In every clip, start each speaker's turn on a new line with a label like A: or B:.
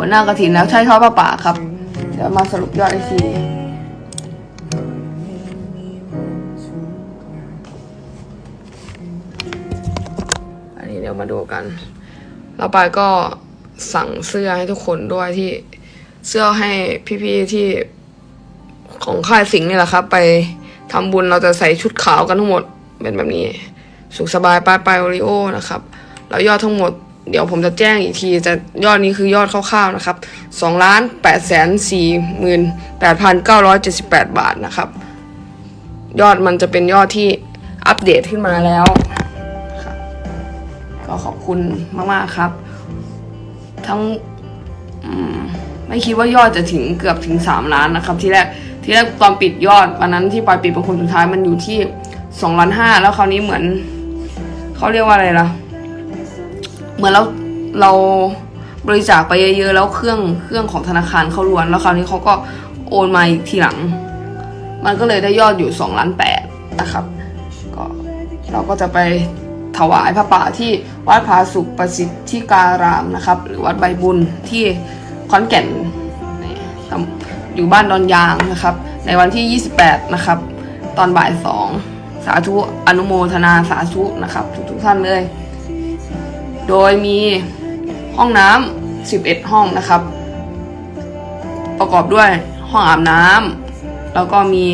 A: หัวหน้ากระถินแล้วใช่ทอดผ้าป่าครับ เดี๋ยวมาสรุปยอดอีกทีอันนี้เดี๋ยวมาดูกัน แล้วไปายก็สั่งเสื้อให้ทุกคนด้วยที่เสื้อให้พี่ๆที่ของค่ายสิงห์นี่แหละครับ ไปทำบุญเราจะใส่ชุดขาวกันทั้งหมดเป็นแบบนี้ สุขสบายป้ายปลายโอริโอนะครับ แล้วยอดทั้งหมด เดี๋ยวผมจะแจ้งอีกทีจะยอดนี้คือยอดคร่าวๆนะครับสองล้านแปดแสนสี่หมื่นแปดพันเก้าร้อยเจ็ดสิบแปดบาทนะครับ ยอดมันจะเป็นยอดที่อัปเดตขึ้นมาแล้ว ก็ขอบคุณมาก ๆ ครับ ทั้งมไม่คิดว่ายอดจะถึงเกือบถึงสามล้านนะครับ ที่แรกที่แรกตอนปิดยอดวันนั้นที่ปอยปิดเป็นคนสุดท้ายมันอยู่ที่สองล้านห้าแล้วคราวนี้เหมือนเขาเรียกว่าอะไรล่ะ เหมือนเราเราบริจาคไปเยอะๆแล้วเครื่องเครื่องของธนาคารเขาล้วน แล้วคราวนี้เขาก็โอนมาอีกทีหลัง มันก็เลยได้ยอดอยู่สองล้านแปดนะครับก็เราก็จะไปถวายพระป่าที่วัดผาสุขประสิทธิการามนะครับ หรือวัดใบบุญที่ขอนแก่นอยู่บ้านดอนยางนะครับ ในวันที่ 28 นะครับ ตอนบ่ายสองสาธุอนุโมทนาสาธุนะครับ ทุกๆท่านเลย โดยมีห้องน้ำ11 ห้องนะครับ ประกอบด้วยห้องอาบน้ำแล้วก็มี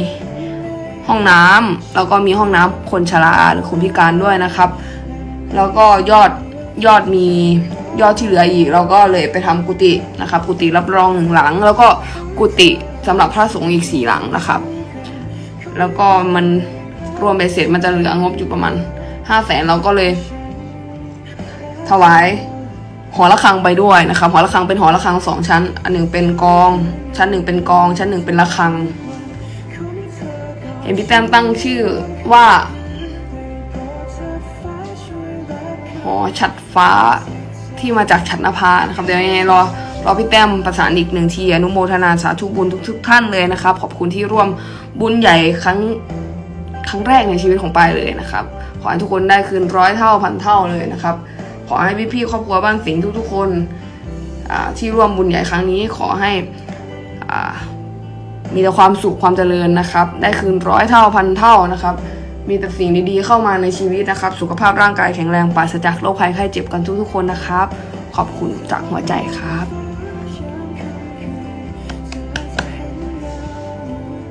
A: ห้องน้ำแล้วก็มีห้องน้ำคนชราหรือคนพิการด้วยนะครับ แล้วก็ยอดยอดมียอดที่เหลืออีก เราก็เลยไปทำกุฏินะครับ กุฏิรับรองหนึ่งหลัง แล้วก็กุฏิสำหรับพระสงฆ์อีกสี่หลังนะครับ แล้วก็มันรวมไปเสร็จมันจะเหลืองบอยู่ประมาณห้าแสนเราก็เลย ถวายหอระฆังไปด้วยนะครับหอระฆังเป็นหอระฆังสองชั้น อันหนึ่งเป็นกอง ชั้นหนึ่งเป็นกอง ชั้นหนึ่งเป็นระฆัง เห็นพี่แต้มตั้งชื่อว่าหอฉัดฟ้าที่มาจากฉัดนภานะครับเดี๋ยวยังไงรอรอพี่แต้มประสานอีกหนึ่งทีอนุโมทนาสาธุบุญทุกๆท่านเลยนะครับ ขอบคุณที่ร่วมบุญใหญ่ครั้งครั้งแรกในชีวิตของปายเลยนะครับ ขอให้ทุกคนได้คืนร้อยเท่าพันเท่าเลยนะครับ ขอให้พี่ๆครอบครัวบ้านสิงห์ทุกๆคนที่ร่วมบุญใหญ่ครั้งนี้ขอให้มีแต่ความสุขความเจริญนะครับ ได้คืนร้อยเท่าพันเท่านะครับ มีแต่สิ่งดีๆเข้ามาในชีวิตนะครับ สุขภาพร่างกายแข็งแรงปราศจากโรคภัยไข้เจ็บกันทุกๆคนนะครับ ขอบคุณจากหัวใจครับ